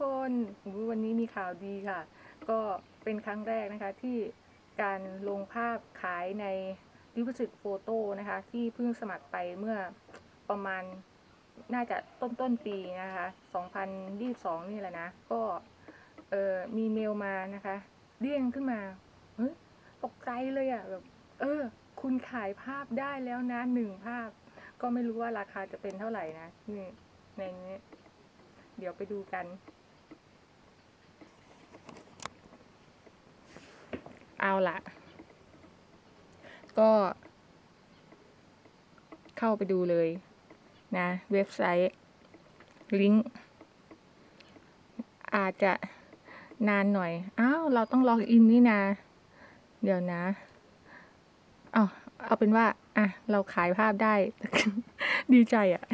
คนวันนี้มีข่าวดีค่ะ ก็เป็นครั้งแรกนะคะที่การลงภาพขายในดิวิสิตโฟโต้นะคะ ที่เพิ่งสมัครไปเมื่อประมาณน่าจะต้นต้นปีนะคะ2022 นี่แหละนะ ก็เออมีเมลมานะคะเด้งขึ้นมาเฮ้ยตกใจเลยอะ่ะแบบเออ คุณขายภาพได้แล้วนะหนึ่งภาพ ก็ไม่รู้ว่าราคาจะเป็นเท่าไหร่นะนี่ในนี้เดี๋ยวไปดูกัน เอาละก็ เข้าไปดูเลยนะ เว็บไซต์ ลิงก์อาจจะนานหน่อย อ้าว เราต้องล็อกอินนี่นะ เดี๋ยวนะเอาเอาเป็นว่า อะ เราขายภาพได้ ดีใจอะ่ะ